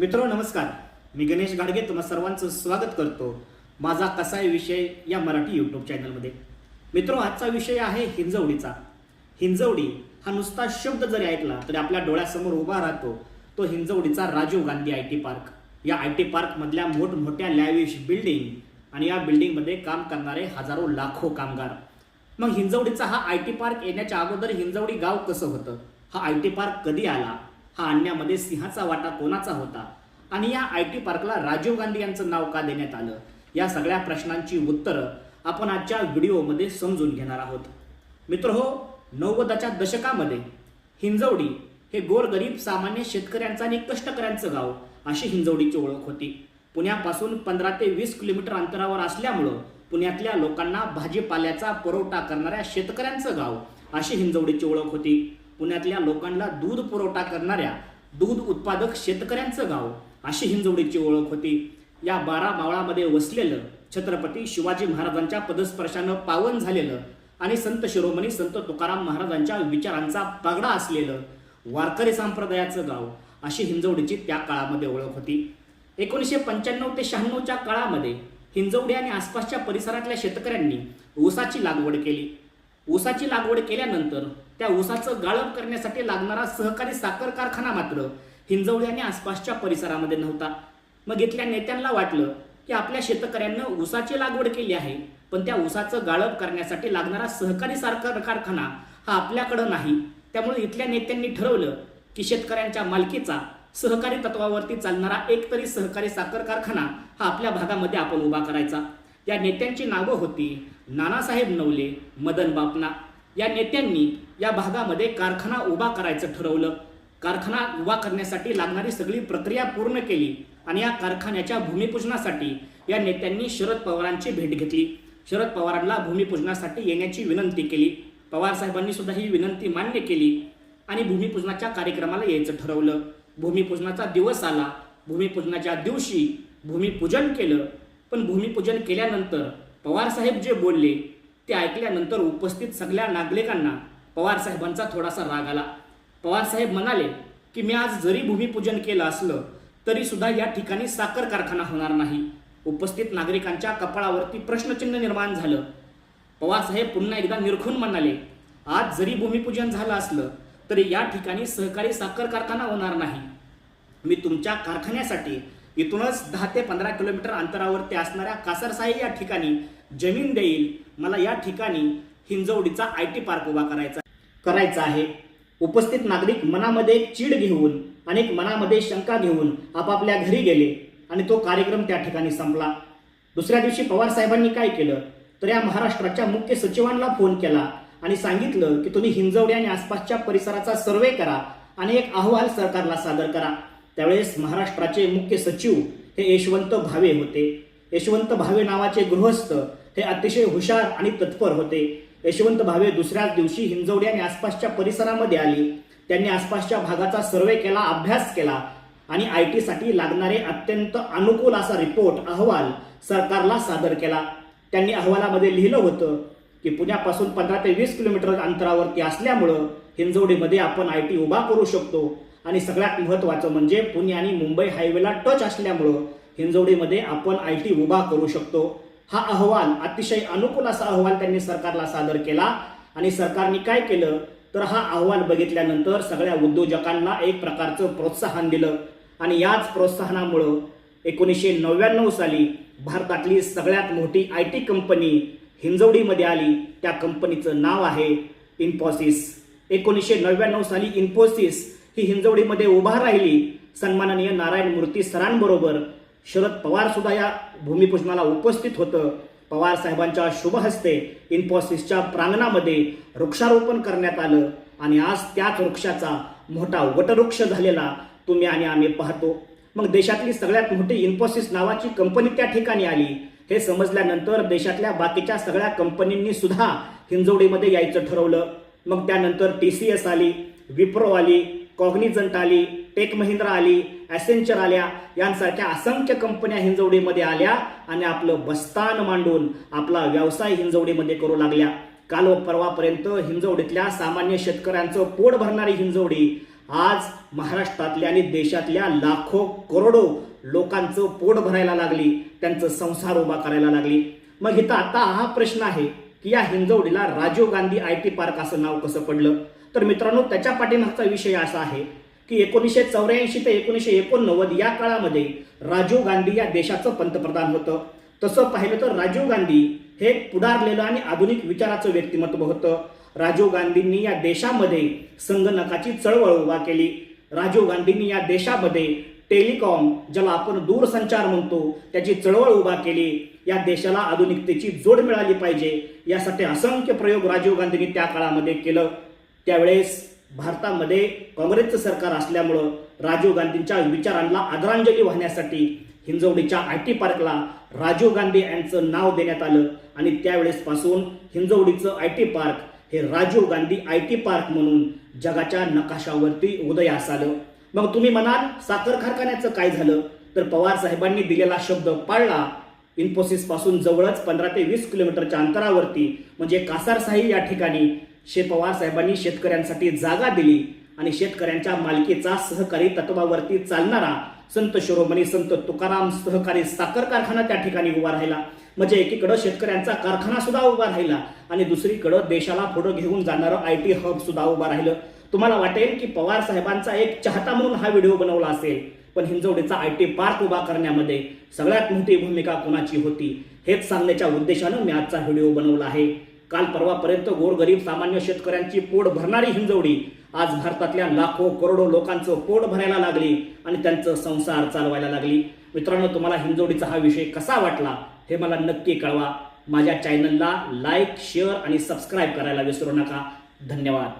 मित्रो नमस्कार. मी गणेश गाडगे तुम्हा सर्वांचं स्वागत करतो माझा कसाय विषय या मराठी यूट्यूब चॅनलमध्ये मित्रो आजचा विषय आहे हिंजवडीचा. हिंजवडी हा नुसता शब्द जरी ऐकला तरी आपल्या डोळ्यासमोर उभा राहतो तो हिंजवडीचा Rajiv Gandhi I T park. या आय टी पार्कमधल्या मोठमोठ्या लॅविश बिल्डिंग आणि या बिल्डिंगमध्ये काम करणारे हजारो लाखो कामगार. मग हिंजवडीचा हा आय टी पार्क येण्याच्या अगोदर हिंजवडी गाव कसं होतं? हा आय टी पार्क कधी आला? हा आणण्यामध्ये सिंहाचा वाटा कोणाचा होता? आणि या आय टी पार्कला राजीव गांधी यांचं नाव का देण्यात आलं? या सगळ्या प्रश्नांची उत्तरं आपण आजच्या व्हिडिओमध्ये समजून घेणार आहोत. मित्र हो नव्वदाच्या दशकामध्ये हिंजवडी हे गोरगरीब सामान्य शेतकऱ्यांचं आणि कष्टकऱ्यांचं गाव अशी हिंजवडीची ओळख होती. पुण्यापासून पंधरा ते वीस किलोमीटर अंतरावर असल्यामुळं पुण्यातल्या लोकांना भाजीपाल्याचा पुरवठा करणाऱ्या शेतकऱ्यांचं गाव अशी हिंजवडीची ओळख होती. पुण्यातल्या लोकांना दूध पुरवठा करणाऱ्या दूध उत्पादक शेतकऱ्यांचं गाव अशी हिंजवडीची ओळख होती. या बारा मावळामध्ये वसलेलं छत्रपती शिवाजी महाराजांच्या पदस्पर्शानं पावन झालेलं आणि संत शिरोमणी संत तुकाराम महाराजांच्या विचारांचा पगडा असलेलं वारकरी संप्रदायाचं गाव अशी हिंजवडीची त्या काळामध्ये ओळख होती. एकोणीसशे पंच्याण्णव ते शहाण्णवच्या काळामध्ये हिंजवडी आणि आसपासच्या परिसरातल्या शेतकऱ्यांनी ऊसाची लागवड केली. ऊसाची लागवड केल्यानंतर त्या ऊसाचं गाळप करण्यासाठी लागणारा सहकारी साखर कारखाना मात्र हिंजवडी आणि आसपासच्या परिसरामध्ये नव्हता. मग इथल्या नेत्यांना वाटलं की आपल्या शेतकऱ्यांनं ऊसाची लागवड केली आहे पण त्या ऊसाचं गाळप करण्यासाठी लागणारा सहकारी साखर कारखाना हा आपल्याकडं नाही. त्यामुळे इथल्या नेत्यांनी ठरवलं की शेतकऱ्यांच्या मालकीचा सहकारी तत्वावरती चालणारा एक तरी सहकारी साखर कारखाना हा आपल्या भागामध्ये आपण उभा करायचा. या नेत्यांची नावं होती नानासाहेब नवले मदन बापना. या नेत्यांनी या भागामध्ये कारखाना उभा करायचं ठरवलं. कारखाना उभा करण्यासाठी लागणारी सगळी प्रक्रिया पूर्ण केली आणि या कारखान्याच्या भूमिपूजनासाठी या नेत्यांनी शरद पवारांची भेट घेतली. शरद पवारांना भूमिपूजनासाठी येण्याची विनंती केली. पवार साहेबांनी सुद्धा ही विनंती मान्य केली आणि भूमिपूजनाच्या कार्यक्रमाला यायचं ठरवलं. भूमिपूजनाचा दिवस आला. भूमिपूजनाच्या दिवशी भूमिपूजन केलं. पण भूमिपूजन केल्यानंतर पवारसाहेब जे बोलले ते ऐकल्यानंतर उपस्थित सगळ्या नागरिकांना पवार साहेबांचा थोडासा राग आला. पवार साहेब म्हणाले की मी आज जरी भूमिपूजन केलं असलं तरी सुद्धा या ठिकाणी साखर कारखाना होणार नाही. उपस्थित नागरिकांच्या कपाळावरती प्रश्नचिन्ह निर्माण झालं. पवार साहेब पुन्हा एकदा निरखून म्हणाले आज जरी भूमिपूजन झालं असलं तरी या ठिकाणी सहकारी साखर कारखाना होणार नाही. मी तुमच्या कारखान्यासाठी इथूनच दहा ते पंधरा किलोमीटर अंतरावरती असणाऱ्या कासरसाई या ठिकाणी जमीन देईल. मला या ठिकाणी हिंजवडीचा आय टी पार्क उभा करायचा करायचा आहे. उपस्थित नागरिक मनामध्ये चीड घेऊन अनेक मनामध्ये शंका घेऊन आपापल्या घरी गेले आणि तो कार्यक्रम त्या ठिकाणी संपला. दुसऱ्या दिवशी पवार साहेबांनी काय केलं? तर या महाराष्ट्राच्या मुख्य सचिवांना फोन केला आणि सांगितलं की तुम्ही हिंजवडी आणि आसपासच्या परिसराचा सर्वे करा आणि एक अहवाल सरकारला सादर करा. त्यावेळेस महाराष्ट्राचे मुख्य सचिव हे यशवंत भावे होते. यशवंत भावे नावाचे गृहस्थ हे अतिशय हुशार आणि तत्पर होते. यशवंत भावे दुसऱ्याच दिवशी हिंजवडी आणि आसपासच्या परिसरामध्ये आली. त्यांनी आसपासच्या भागाचा सर्वे केला अभ्यास केला आणि आय टीसाठी लागणारे अत्यंत अनुकूल असा रिपोर्ट अहवाल सरकारला सादर केला. त्यांनी अहवालामध्ये लिहिलं होतं की पुण्यापासून पंधरा ते वीस किलोमीटर अंतरावरती असल्यामुळं हिंजवडीमध्ये आपण आय टी उभा करू शकतो. आणि सगळ्यात महत्त्वाचं म्हणजे पुणे आणि मुंबई हायवेला टच असल्यामुळं हिंजवडीमध्ये आपण आय टी उभा करू शकतो. हा अहवाल अतिशय अनुकूल असा अहवाल त्यांनी सरकारला सादर केला आणि सरकारने काय केलं? तर हा अहवाल बघितल्यानंतर सगळ्या उद्योजकांना एक प्रकारचं प्रोत्साहन दिलं आणि याच प्रोत्साहनामुळं एकोणीसशे नव्याण्णव साली भारतातली सगळ्यात मोठी आय टी कंपनी हिंजवडीमध्ये आली. त्या कंपनीचं नाव आहे इन्फोसिस. एकोणीसशे नव्याण्णव साली इन्फोसिस ती हिंजवडीमध्ये उभा राहिली सन्माननीय नारायण मूर्ती सरांबरोबर शरद पवार सुद्धा या भूमिपूजनाला उपस्थित होतं. पवार साहेबांच्या शुभहस्ते इन्फोसिसच्या प्रांगणामध्ये वृक्षारोपण करण्यात आलं आणि आज त्याच वृक्षाचा मोठा वटवृक्ष झालेला तुम्ही आणि आम्ही पाहतो. मग देशातली सगळ्यात मोठी इन्फोसिस नावाची कंपनी त्या ठिकाणी आली. हे समजल्यानंतर देशातल्या बाकीच्या सगळ्या कंपनींनी सुद्धा हिंजवडीमध्ये यायचं ठरवलं. मग त्यानंतर टी सी एस आली विप्रो आली कॉग्निजंट आली टेक महिंद्रा आली ॲसेंचर आल्या यांसारख्या असंख्य कंपन्या हिंजवडीमध्ये आल्या आणि आपलं बस्तान मांडून आपला व्यवसाय हिंजवडीमध्ये करू लागल्या. काल व परवापर्यंत हिंजवडीतल्या सामान्य शेतकऱ्यांचं पोट भरणारी हिंजवडी आज महाराष्ट्रातल्या आणि देशातल्या लाखो करोडो लोकांचं पोट भरायला लागली त्यांचं संसार उभा करायला लागली. मग इथं आता हा प्रश्न आहे की या हिंजवडीला Rajiv Gandhi I T park असं नाव कसं पडलं? तर मित्रांनो त्याच्या पाठीमागचा विषय असा आहे की एकोणीसशे चौऱ्याऐंशी ते एकोणीसशे एकोणनव्वद या काळामध्ये राजीव गांधी या देशाचं पंतप्रधान होतं. तसं पाहिलं तर राजीव गांधी हे पुढारलेलं आणि आधुनिक विचाराचं व्यक्तिमत्व होतं. राजीव गांधींनी या देशामध्ये संगणकाची चळवळ उभा केली. राजीव गांधींनी या देशामध्ये टेलिकॉम ज्याला आपण दूरसंचार म्हणतो त्याची चळवळ उभा केली. या देशाला आधुनिकतेची जोड मिळाली पाहिजे. यासाठी असंख्य प्रयोग राजीव गांधींनी त्या काळामध्ये केलं. त्यावेळेस भारतामध्ये काँग्रेसचं सरकार असल्यामुळं राजीव गांधींच्या विचारांना आदरांजली वाहण्यासाठी हिंजवडीच्या आय टी पार्कला राजीव गांधी यांचं नाव देण्यात आलं आणि त्यावेळेसपासून हिंजवडीचं आय टी पार्क हे Rajiv Gandhi I T park म्हणून जगाच्या नकाशावरती उदयास आलं. मग तुम्ही म्हणाल साखर कारखान्याचं काय झालं? तर पवार साहेबांनी दिलेला शब्द पाळला. इन्फोसिसपासून जवळच पंधरा ते वीस किलोमीटरच्या अंतरावरती म्हणजे कासारसाही या ठिकाणी शे पवार साहेबांनी शेतकऱ्यांसाठी जागा दिली आणि शेतकऱ्यांच्या मालकीचा सहकारी तत्वावरती चालणारा संत शिरोमणी संत तुकाराम सहकारी साखर कारखाना त्या ठिकाणी उभा राहिला. म्हणजे एकीकडं शेतकऱ्यांचा कारखाना सुद्धा उभा राहिला आणि दुसरीकडं देशाला पुढे घेऊन जाणारं आय टी हब सुद्धा उभा राहिलं. तुम्हाला वाटेल की पवार साहेबांचा एक चाहता म्हणून हा व्हिडिओ बनवला असेल पण हिंजवडीचा आय टी पार्क उभा करण्यामध्ये सगळ्यात मोठी भूमिका कोणाची होती हेच सांगण्याच्या उद्देशानं मी आजचा व्हिडिओ बनवला आहे. काल परवापर्यंत गोरगरीब सामान्य शेतकऱ्यांची पोट भरणारी हिंजवडी. आज भारतातल्या लाखो करोडो लोकांचं पोट भरायला लागली आणि त्यांचं संसार चालवायला लागली. मित्रांनो तुम्हाला हिंजवडीचा हा विषय कसा वाटला हे मला नक्की कळवा. माझ्या चॅनलला लाईक शेअर आणि सबस्क्राईब करायला विसरू नका. धन्यवाद.